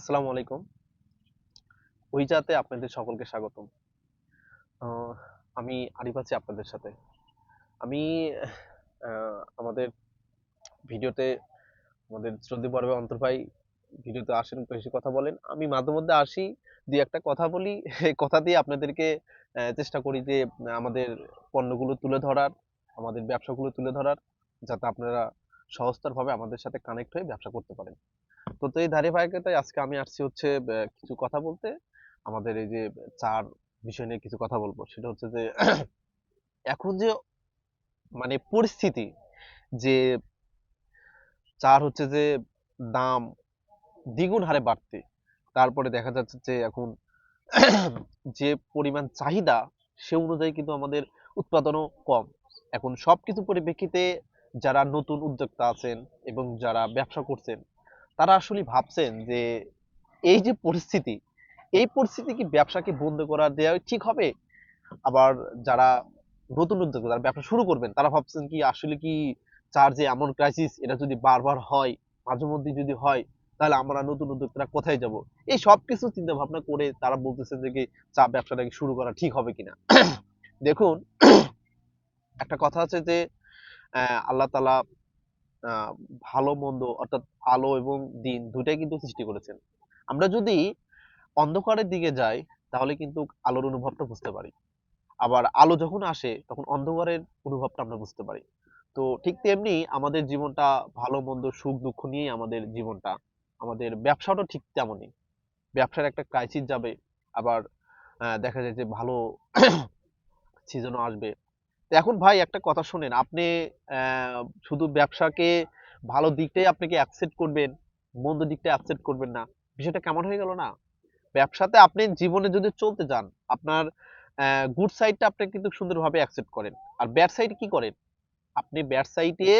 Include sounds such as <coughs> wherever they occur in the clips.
আসসালামু আলাইকুম। ওইজাতে আপনাদের সকলকে স্বাগতম। আমি আরিফ আছি আপনাদের সাথে। আমি আমাদের ভিডিওতে, আমাদের শ্রদ্ধে পর্বে অন্তর ভাই ভিডিওতে আসেন, বেশি কথা বলেন। আমি মাঝে মধ্যে আসি, দুই একটা কথা বলি, এই কথা দিয়ে আপনাদেরকে চেষ্টা করি যে, আমাদের পণ্যগুলো তুলে ধরার, আমাদের ব্যবসাগুলো তুলে ধরার, যাতে আপনারা সহজতরভাবে আমাদের সাথে কানেক্ট হয়ে ব্যবসা করতে পারেন। তো এই ধারাবাহিকতায় আজকে আমি আসছি হচ্ছে কিছু কথা বলতে। আমাদের এই যে চার বিষয় নিয়ে কিছু কথা বলব। সেটা হচ্ছে যে, <clears throat> এখন যে মানে পরিস্থিতি যে চার হচ্ছে যে দাম দ্বিগুণ হারে বাড়তে, তারপরে দেখা যাচ্ছে যে এখন <clears throat> যে পরিমাণ চাহিদা সে অনুযায়ী কিন্তু আমাদের উৎপাদনও কম। এখন সবকিছু পরিপ্রেক্ষিতে যারা নতুন উদ্যোক্তা আছেন এবং যারা ব্যবসা করছেন তারা আসলে ভাবছেন যে এই যে পরিস্থিতি, এই পরিস্থিতি কি ব্যবসাকে বন্ধ করা দেওয়া ঠিক হবে? আবার যারা নতুন উদ্যোক্তা, যারা ব্যবসা শুরু করবেন, তারা ভাবছেন কি আসলে কি চার যে এমন ক্রাইসিস এটা যদি বারবার হয়, মাঝে মধ্যে যদি হয়, তাহলে আমরা নতুন উদ্যোক্তারা কোথায় যাব? এই সব কিছু চিন্তা ভাবনা করে তারা বলতেছেন যে কি চা ব্যবসাটাকে শুরু করা ঠিক হবে কিনা? <coughs> দেখুন, <coughs> একটা কথা আছে যে আল্লাহ তালা ভালো, মন্দ অর্থাৎ আলো এবং দিন দুটাই কিন্তু সৃষ্টি করেছেন। আমরা যদি অন্ধকারের দিকে যাই, তাহলে কিন্তু আলোর অনুভবটা বুঝতে পারি। আবার আলো যখন আসে, তখন অন্ধকারের অনুভবটা আমরা বুঝতে পারি। তো ঠিক তেমনি আমাদের জীবনটা ভালো, মন্দ, সুখ, দুঃখ নিয়েই আমাদের জীবনটা। আমাদের ব্যবসাটাও ঠিক তেমনই। ব্যবসার একটা ক্রাইসিস যাবে, আবার দেখা যায় যে ভালো <coughs> সিজনও আসবে। এখন ভাই একটা কথা শুনেন, আপনি শুধু ব্যবসাকে ভালো দিকটাই আপনাকে অ্যাকসেপ্ট করবেন, মন্দ দিকটা অ্যাকসেপ্ট করবেন না। বিষয়টা কেমন হয়ে গেল না? ব্যবসাতে আপনি জীবনে যদি চলতে যান, আপনার গুড সাইডটা আপনি কিন্তু সুন্দরভাবে অ্যাকসেপ্ট করেন। আর ব্যাড সাইড কি করেন? আপনি ব্যাড সাইডে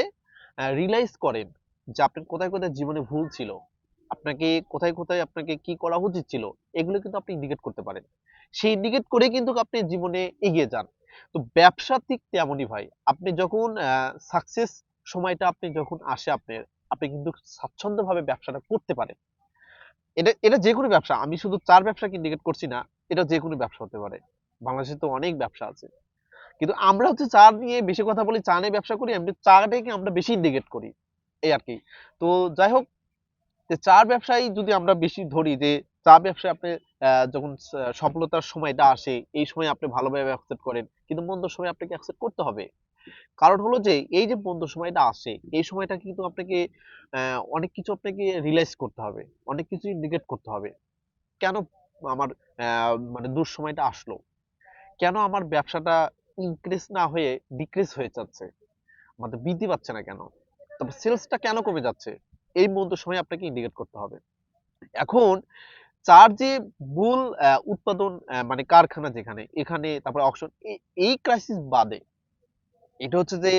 রিয়েলাইজ করেন যে আপনার কোথায় কোথায় জীবনে ভুল ছিল। আপনাকে কোথায় কোথায় আপনাকে কি করা উচিত ছিল, এগুলো কিন্তু আপনি ইন্ডিকেট করতে পারেন। সেই ইন্ডিকেট করে কিন্তু আপনি জীবনে এগিয়ে যান। তো ব্যবসা ঠিক তেমনই ভাই। আপনি যখন সাকসেস সময়টা আপনি যখন আসে আপনার আপনি কিন্তু স্বাচ্ছন্দ্যভাবে ব্যবসাটা করতে পারেন। এটা এটা যে কোনো ব্যবসা, আমি শুধু চার ব্যবসাকে ইন্ডিকেট করছি না, এটা যে কোনো ব্যবসা হতে পারে। বাংলাদেশে তো অনেক ব্যবসা আছে। কিন্তু আমরা হচ্ছে চা নিয়ে বেশি কথা বলি, চা নিয়ে ব্যবসা করি, এমনি চাটাকে আমরা বেশি ইন্ডিকেট করি, এই আর কি। তো যাই হোক, যে চার ব্যবসায় যদি আমরা বেশি ধরি যে চা ব্যবসায় আপনি যখন সফলতার সময়টা আসে, এই সময় আপনি ভালোভাবে অ্যাকসেপ্ট করেন। কিন্তু মন্দ সময় আপনাকে অ্যাকসেপ্ট করতে হবে। কারণ হলো যে, এই যে মন্দ সময়টা আসে, এই সময়টা কিন্তু আপনাকে অনেক কিছু আপনাকে রিয়েলাইজ করতে হবে। অনেক কিছু ইন্ডিকেট করতে হবে। কেন আমার মানে দুঃসময়টা আসলো? কেন আমার ব্যবসাটা ইনক্রিজ না হয়ে ডিক্রিজ হয়ে যাচ্ছে? আমাদের বৃদ্ধি পাচ্ছে না কেন? তারপর সেলসটা কেন কমে যাচ্ছে? এই মূলত সময় আপনাকে ইন্ডিকেট করতে হবে। এখন চার যে মূল উৎপাদন মানে কারখানা যেখানে, এখানে, তারপরে অকশন এই ক্রাইসিস বাদে এটা হচ্ছে যে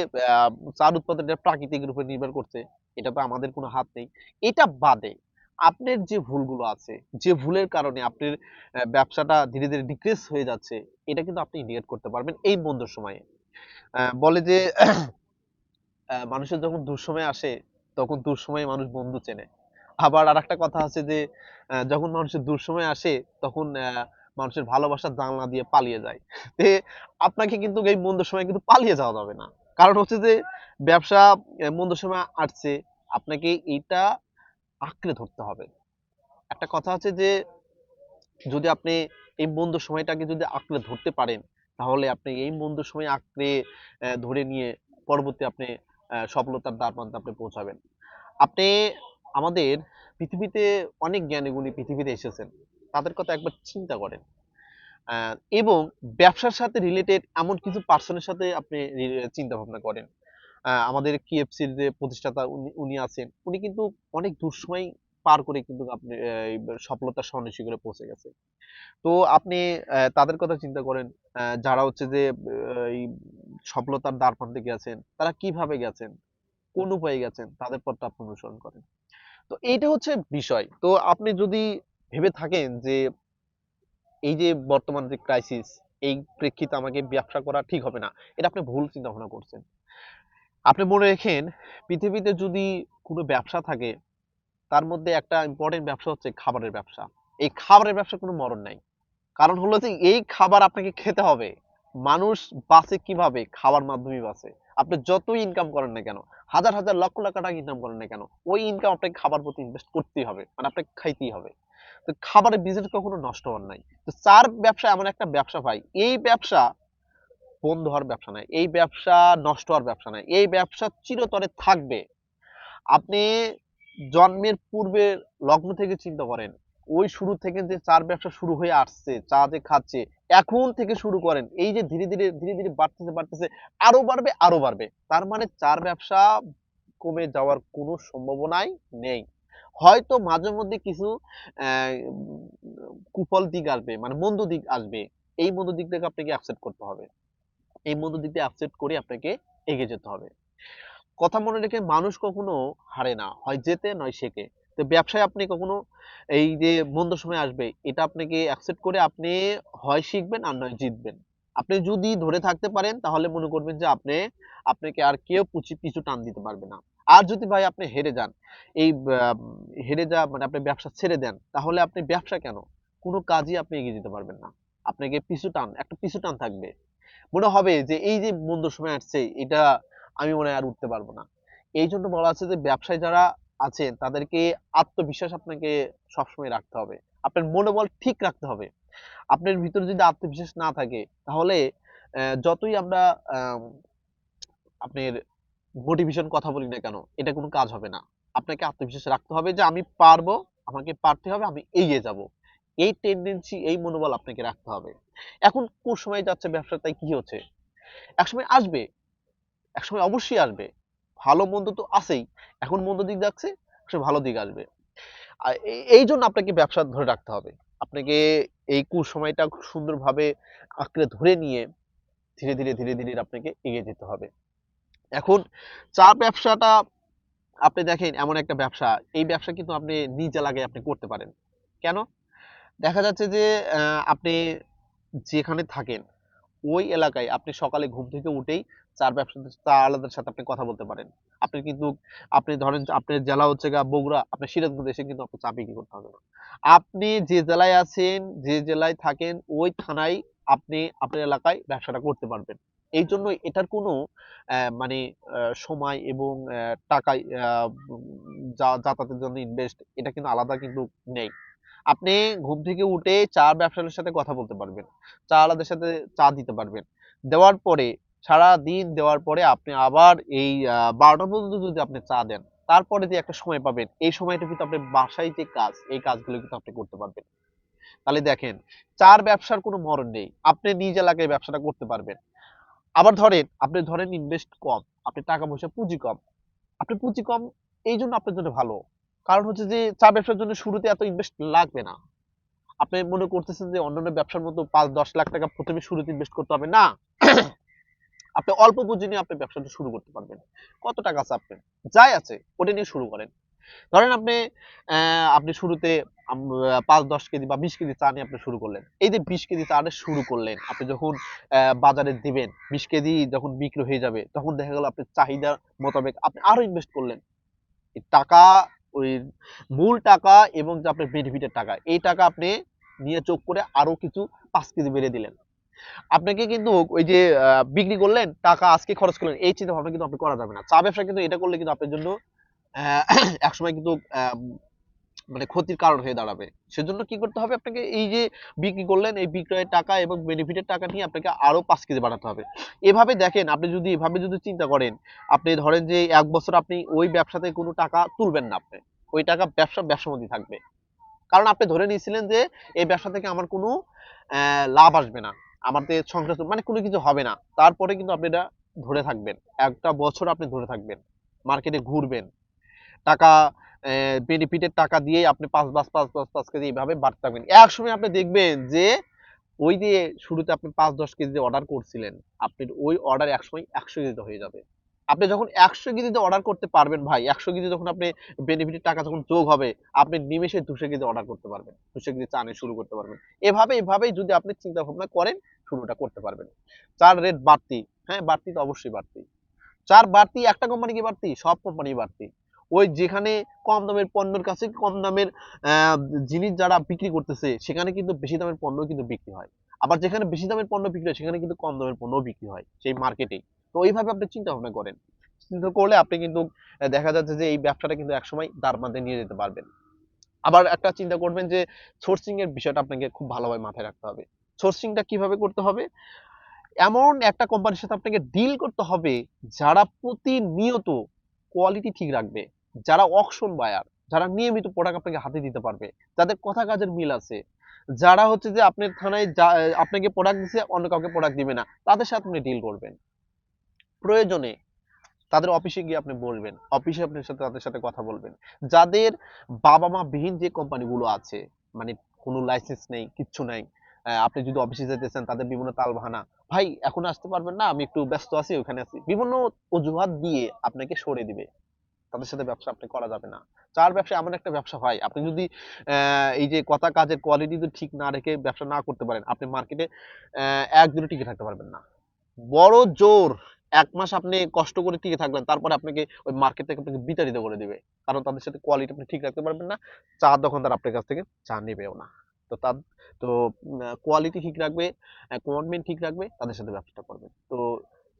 চার উৎপাদনটা প্রাকৃতিকের উপর নির্ভর করছে, এটা তো আমাদের কোনো হাত নেই। এটা বাদে আপনার যে ভুলগুলো আছে, যে ভুলের কারণে আপনার ব্যবসাটা ধীরে ধীরে ডিক্রিজ হয়ে যাচ্ছে, এটা কিন্তু আপনি ইন্ডিকেট করতে পারবেন এই মন্দ সময়ে। বলে যে <coughs> মানুষের যখন দুঃসময় আসে, তখন দুঃসময়ে মানুষ বন্ধু চেনে। আবার আর একটা কথা আছে যে যখন মানুষের দুঃসময় আসে, তখন মানুষের ভালোবাসার জানলা দিয়ে পালিয়ে যায়। তে আপনাকে কিন্তু এই মন্দ সময় কিন্তু পালিয়ে যাওয়া যাবে না। কারণ হচ্ছে যে, ব্যবসা মন্দ সময় আসছে, আপনাকে এইটা আঁকড়ে ধরতে হবে। একটা কথা আছে যে, যদি আপনি এই মন্দ সময়টাকে যদি আঁকড়ে ধরতে পারেন, তাহলে আপনি এই মন্দ সময় আঁকড়ে ধরে নিয়ে পরবর্তী আপনি সফলতার দ্বার প্রান্তে আপনি পৌঁছাবেন। আপনি আমাদের পৃথিবীতে অনেক জ্ঞানী গুণী পৃথিবীতে এসেছেন। তাদের কথা একবার চিন্তা করেন। এবং ব্যবসার সাথে রিলেটেড এমন কিছু পার্সনের সাথে আপনি চিন্তা ভাবনা করেন। আমাদের কেএফসির যে প্রতিষ্ঠাতা উনি আছেন, উনি কিন্তু অনেক দুঃসময় পার করে কিন্তু আপনি সফলতার স্বর্ণশিখরে করে পৌঁছে গেছে। তো আপনি তাদের কথা চিন্তা করেন যারা হচ্ছে যে এই সফলতার দ্বার প্রান্তে গেছেন, তারা কীভাবে গেছেন, কোন উপায়ে গেছেন, তাদের পথটা আপনি অনুসরণ করেন। তো এইটা হচ্ছে বিষয়। তো আপনি যদি ভেবে থাকেন যে এই যে বর্তমান যে ক্রাইসিস এই প্রেক্ষিতে আমাকে ব্যবসা করা ঠিক হবে না, এটা আপনি ভুল চিন্তা ভাবনা করছেন। আপনি মনে রেখেন পৃথিবীতে যদি কোনো ব্যবসা থাকে, তার মধ্যে একটা ইম্পর্টেন্ট ব্যবসা হচ্ছে খাবারের ব্যবসা। এই খাবারের ব্যবসা কোনো মরণ নাই। কারণ হলো যে এই খাবার আপনাকে খেতে হবে। মানুষ বাঁচে কীভাবে? খাওয়ার মাধ্যমে বাঁচে। আপনি যতই ইনকাম করেন না কেন হাজার হাজার লক্ষ লক্ষ টাকা ইনকাম করেন না কেন? ওই ইনকাম আপনাকে খাবার প্রতি ইনভেস্ট করতেই হবে মানে আপনাকে খাইতেই হবে। তো খাবারের বিজনেস কখনো নষ্ট হওয়ার নাই। তো চার ব্যবসা এমন একটা ব্যবসা ভাই, এই ব্যবসা বন্ধ হওয়ার ব্যবসা নাই এই ব্যবসা নষ্ট হওয়ার ব্যবসা নাই এই ব্যবসা চিরতরে থাকবে। আপনি জন্মের পূর্বে লগ্ন থেকে চিন্তা করেন ওই শুরু থেকে যে চার ব্যবসা শুরু হয়ে আসছে, চা যে খাচ্ছে, এখন থেকে শুরু করেন। এই যে ধীরে ধীরে ধীরে ধীরে বাড়তেছে বাড়তেছে, আরও বাড়বে আরও বাড়বে। তার মানে চার ব্যবসা কমে যাওয়ার কোনো সম্ভাবনাই নেই। হয়তো মাঝে মধ্যে কিছু কুফল দিক আসবে মানে মন্দ দিক আসবে। এই মন্দ দিকটাকে আপনাকে অ্যাকসেপ্ট করতে হবে। এই মন্দ দিকটা অ্যাকসেপ্ট করে আপনাকে এগিয়ে যেতে হবে। কথা মনে রেখে মানুষ কখনো হারে না, হয় জেতে নয় শেখে তো ব্যবসায় আপনি কখনো এই যে মন্দ সময় আসবে, এটা আপনাকে অ্যাকসেপ্ট করে আপনি হয় শিখবেন আর নয় জিতবেন। আপনি যদি ধরে থাকতে পারেন, তাহলে মনে করবেন যে আপনি, আপনাকে আর কেউ পুচি পিছু টান দিতে পারবে না। আর যদি ভাই আপনি হেরে যান, এই হেরে যা মানে আপনি ব্যবসা ছেড়ে দেন, তাহলে আপনি ব্যবসা কেন? কোনো কাজই আপনি এগিয়ে যেতে পারবেন না। আপনাকে পিছু টান, একটা পিছু টান থাকবে। মনে হবে যে এই যে মন্দ সময় আসছে, এটা আমি মনে হয় আর উঠতে পারব না। এই জন্য বলা আছে যে ব্যবসায় যারা আছেন তাদেরকে আত্মবিশ্বাস আপনাকে সবসময় রাখতে হবে। আপনার মনোবল ঠিক রাখতে হবে। আপনার ভিতরে যদি আত্মবিশ্বাস না থাকে, তাহলে যতই আমরা আপনার মোটিভেশন কথা বলি না কেন, এটা কোনো কাজ হবে না। আপনাকে আত্মবিশ্বাস রাখতে হবে যে, আমি পারব, আমাকে পারতে হবে, আমি এগিয়ে যাব। এই টেন্ডেন্সি এই মনোবল আপনাকে রাখতে হবে। এখন কোন সময় যাচ্ছে ব্যবসা তাই কি হচ্ছে? একসময় আসবে, একসময় অবশ্যই আসবে। ভালো মন্দ তো আছেই। এখন মন্দ দিক যাচ্ছে, সে ভালো দিক আসবে। এই- জন্য আপনাকে ব্যবসা ধরে রাখতে হবে। আপনাকে এই কুসময়টা সুন্দরভাবে আঁকড়ে ধরে নিয়ে ধীরে ধীরে ধীরে ধীরে আপনাকে এগিয়ে যেতে হবে। এখন চা ব্যবসাটা, আপনি দেখেন এমন একটা ব্যবসা, এই ব্যবসা কিন্তু আপনি নিজ এলাকায় আপনি করতে পারেন। কেন? দেখা যাচ্ছে যে আপনি যেখানে থাকেন, ওই এলাকায় আপনি সকালে ঘুম থেকে উঠেই চার ব্যবসা চা আলাদার সাথে আপনি কথা বলতে পারেন। আপনি কিন্তু, আপনি ধরেন আপনার জেলা হচ্ছে গা বগুড়া, আপনি সিরাজগঞ্জ এসে কিন্তু আপনি চা বিক্রি করতে হবে না। আপনি যে জেলায় আছেন, যে জেলায় থাকেন, ওই থানায় আপনি আপনার এলাকায় ব্যবসাটা করতে পারবেন। এই জন্য এটার কোনো মানে সময় এবং টাকা যাতায়াতের জন্য ইনভেস্ট এটা কিন্তু আলাদা কিন্তু নেই। আপনি ঘুম থেকে উঠে চা ব্যবসায়ীর সাথে কথা বলতে পারবেন, চা আলাদের সাথে চা দিতে পারবেন। দেওয়ার পরে সারা দিন দেওয়ার পরে আপনি আবার এই বারোটা পর্যন্ত যদি আপনি চা দেন, তারপরে যে একটা সময় পাবেন, এই সময়টা কিন্তু আপনি বাসায় যে কাজ, এই কাজগুলো কিন্তু আপনি করতে পারবেন। তাহলে দেখেন, চার ব্যবসার কোনো মরণ নেই, আপনি নিজ এলাকায় ব্যবসাটা করতে পারবেন। আবার ধরেন, আপনি ধরেন ইনভেস্ট কম, আপনি টাকা পয়সা পুঁজি কম, আপনি পুঁজি কম, এই জন্য আপনার জন্য ভালো। কারণ হচ্ছে যে, চা ব্যবসার জন্য শুরুতে এত ইনভেস্ট লাগবে না। আপনি মনে করতেছেন যে, অন্যান্য ব্যবসার মতো পাঁচ দশ লাখ টাকা প্রথমে শুরুতে ইনভেস্ট করতে হবে, না। আপনি অল্প পুঁজি নিয়ে আপনি ব্যবসাটা শুরু করতে পারবেন। কত টাকা আছে আপনার? যাই আছে, ওটা নিয়ে শুরু করেন। ধরেন আপনি আপনি শুরুতে পাঁচ, দশ কেজি বা বিশ কেজি চা নিয়ে আপনি শুরু করলেন। এই যে বিশ কেজি চা নিয়ে শুরু করলেন, আপনি যখন বাজারে দিবেন, বিশ কেজি যখন বিক্রি হয়ে যাবে, তখন দেখা গেল আপনার চাহিদা মোতাবেক আপনি আরও ইনভেস্ট করলেন। টাকা, ওই মূল টাকা এবং যে আপনার বেনিফিটের টাকা, এই টাকা আপনি নিয়ে চোখ করে আরও কিছু পাঁচ কেজি বেড়ে দিলেন। আপনাকে কিন্তু ওই যে বিক্রি করলেন টাকা আজকে খরচ করলেন এই চিন্তা ভাবনা কিন্তু আপনি করা যাবে না। চা ব্যবসা কিন্তু এটা করলে কিন্তু আপনার জন্য আহ, <coughs> একসময় কিন্তু মানে ক্ষতির কারণ হয়ে দাঁড়াবে। সেজন্য কি করতে হবে আপনাকে এই যে বিক্রি করলেন এই বিক্রয়ের টাকা এবং বেনিফিটের টাকা নিয়ে আপনাকে আরও পাঁচ কেজি বাড়াতে হবে। এভাবে দেখেন আপনি যদি এভাবে যদি চিন্তা করেন আপনি ধরেন যে এক বছর আপনি ওই ব্যবসাতে কোনো টাকা তুলবেন না আপনি। ওই টাকা ব্যবসা ব্যবসার মধ্যে থাকবে। কারণ আপনি ধরে নিয়েছিলেন যে এই ব্যবসা থেকে আমার কোনো লাভ আসবে না। আমাদের সংসার মানে কোনো কিছু হবে না। তারপরে কিন্তু আপনি এটা ধরে থাকবেন। একটা বছর আপনি ধরে থাকবেন, মার্কেটে ঘুরবেন। টাকা বেনিফিটের টাকা দিয়ে আপনি পাঁচ পাঁচ পাঁচ পাঁচ পাঁচ কেজি এইভাবে বাড়তে থাকবেন। এক সময় আপনি দেখবেন যে, ওই যে শুরুতে আপনি পাঁচ, দশ কেজি অর্ডার করছিলেন আপনি ওই অর্ডার একসময় একশো কেজিতে হয়ে যাবে। আপনি যখন একশো কেজিতে অর্ডার করতে পারবেন ভাই, একশো কেজি যখন আপনি বেনিফিটের টাকা যখন যোগ হবে, আপনি নিমেষে দুশো কেজি অর্ডার করতে পারবেন, দুশো কেজি চানে শুরু করতে পারবেন। এভাবে, এভাবেই যদি আপনি চিন্তা ভাবনা করেন, শুরুটা করতে পারবেন। চার রেট বাড়তি হ্যাঁ বাড়তি তো অবশ্যই বাড়তি। চার বাড়তি, একটা কোম্পানি কি বাড়তি? সব কোম্পানি বাড়তি। ওই যেখানে কম দামের পণ্যের কাছে কম দামের জিনিস যারা বিক্রি করতেছে, সেখানে কিন্তু বেশি দামের পণ্য কিন্তু বিক্রি হয়। আবার যেখানে বেশি দামের পণ্য বিক্রি হয়, সেখানে কিন্তু কম দামের পণ্য বিক্রি হয়, সেই মার্কেটেই তো এইভাবে আপনি চিন্তা ভাবনা করেন। চিন্তা করলে আপনি কিন্তু দেখা যাচ্ছে যে এই ব্যবসাটা কিন্তু একসময় দাঁড় বাঁধে নিয়ে যেতে পারবেন। আবার একটা চিন্তা করবেন যে সোর্সিং এর বিষয়টা আপনাকে খুব ভালোভাবে মাথায় রাখতে হবে। সোর্সিংটা কীভাবে করতে হবে? এমন একটা কোম্পানির সাথে আপনাকে ডিল করতে হবে যারা প্রতিনিয়ত কোয়ালিটি ঠিক রাখবে, যারা অকশন বায়ার যারা নিয়মিত প্রোডাক্ট আপনাকে হাতে দিতে পারবে, যাদের কথা কাজের মিল আছে। যারা হচ্ছে যে আপনার থানায় আপনাকে প্রোডাক্ট দিচ্ছে অন্য কাউকে প্রোডাক্ট দিবে না, তাদের সাথে আপনি ডিল করবেন। প্রয়োজনে তাদের অফিসে গিয়ে আপনি বলবেন অফিসে আপনার সাথে তাদের সাথে কথা বলবেন। যাদের বাবা মা বিহীন যে কোম্পানিগুলো আছে মানে কোনো লাইসেন্স নেই, কিচ্ছু নাই আপনি যদি অফিসে যেতেছেন তাদের বিভিন্ন তালবাহানা, ভাই, এখন আসতে পারবেন না, আমি একটু ব্যস্ত আছি ওখানে আছি। বিভিন্ন অজুহাত দিয়ে আপনাকে সরে দিবে। তাদের সাথে ব্যবসা আপনি করা যাবে না। চার ব্যবসা এমন একটা ব্যবসা হয়, আপনি যদি এই যে কথা কাজের কোয়ালিটি যদি ঠিক না রেখে ব্যবসা না করতে পারেন, আপনি মার্কেটে এক দূরে টিকে থাকতে পারবেন না। বড় জোর এক মাস আপনি কষ্ট করে টিকে থাকলেন, তারপরে আপনাকে ওই মার্কেট থেকে আপনাকে বিতাড়িত করে দিবে। কারণ তাদের সাথে কোয়ালিটি আপনি ঠিক রাখতে পারবেন না, চা দোকানদার আপনার কাছ থেকে চা নেবেও না। তো তার তো কোয়ালিটি ঠিক রাখবে কমিটমেন্ট ঠিক রাখবে, তাদের সাথে ব্যবসাটা করবে। তো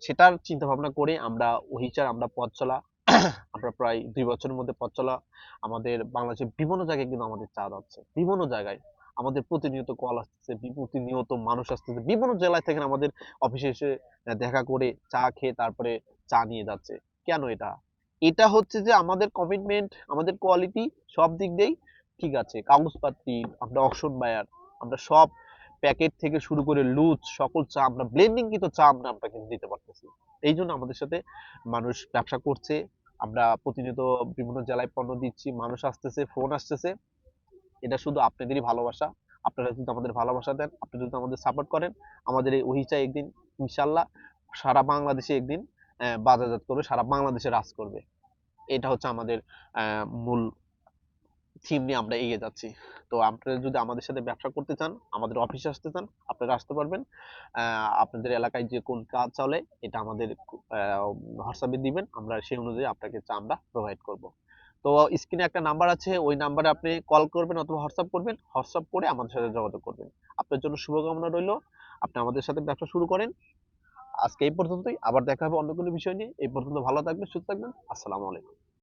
সেটার চিন্তা ভাবনা করে আমরা ওহিচার আমরা পথ চলা, <coughs> আমরা প্রায় দুই বছরের মধ্যে পথ চলা, আমাদের বাংলাদেশের বিভিন্ন জায়গায় কিন্তু আমাদের চা যাচ্ছে বিভিন্ন জায়গায় আমাদের প্রতিনিয়ত কল আসতেছে প্রতিনিয়ত মানুষ আসতেছে, বিভিন্ন জেলায় থেকে আমাদের অফিসে এসে দেখা করে চা খেয়ে তারপরে চা নিয়ে যাচ্ছে। কেন এটা? এটা হচ্ছে যে আমাদের কমিটমেন্ট আমাদের কোয়ালিটি সব দিক দিয়েই ঠিক আছে। কাগজপাতি, আমরা অকশন বায়ার আমরা সব প্যাকেট থেকে শুরু করে লুজ, সকল চা আমরা ব্লেন্ডিং কিন্তু চা আমরা আপনাকে দিতে পারতেছি। এই জন্য আমাদের সাথে মানুষ ব্যবসা করছে, আমরা প্রতিনিয়ত বিভিন্ন জেলায় পণ্য দিচ্ছি, মানুষ আসতেছে ফোন আসতেছে। এটা শুধু আপনাদেরই ভালোবাসা। আপনারা যদি আমাদের ভালোবাসা দেন আপনারা যদি আমাদের সাপোর্ট করেন, আমাদের এই ওহিচা একদিন ইনশাল্লাহ সারা বাংলাদেশে একদিন বাজারজাত করবে, সারা বাংলাদেশে রাজ করবে। এটা হচ্ছে আমাদের মূল থিম নিয়ে আমরা এগিয়ে যাচ্ছি। তো আপনারা যদি আমাদের সাথে ব্যবসা করতে চান, আমাদের অফিসে আসতে চান, আপনারা আসতে পারবেন। আপনাদের এলাকায় যে কোন কাজ চলে, এটা আমাদের হোয়াটসঅ্যাপে দিবেন, আমরা সেই অনুযায়ী আপনাকে আমরা প্রোভাইড করব। তো স্ক্রিনে একটা নাম্বার আছে, ওই নাম্বারে আপনি কল করবেন অথবা হোয়াটসঅ্যাপ করবেন হোয়াটসঅ্যাপ করে আমাদের সাথে যোগাযোগ করবেন। আপনার জন্য শুভকামনা রইল, আপনি আমাদের সাথে ব্যবসা শুরু করেন। আজকে এই পর্যন্তই, আবার দেখা হবে অন্য কোনো বিষয় নিয়ে। এই পর্যন্ত ভালো থাকবেন, সুস্থ থাকবেন, আসসালামু আলাইকুম।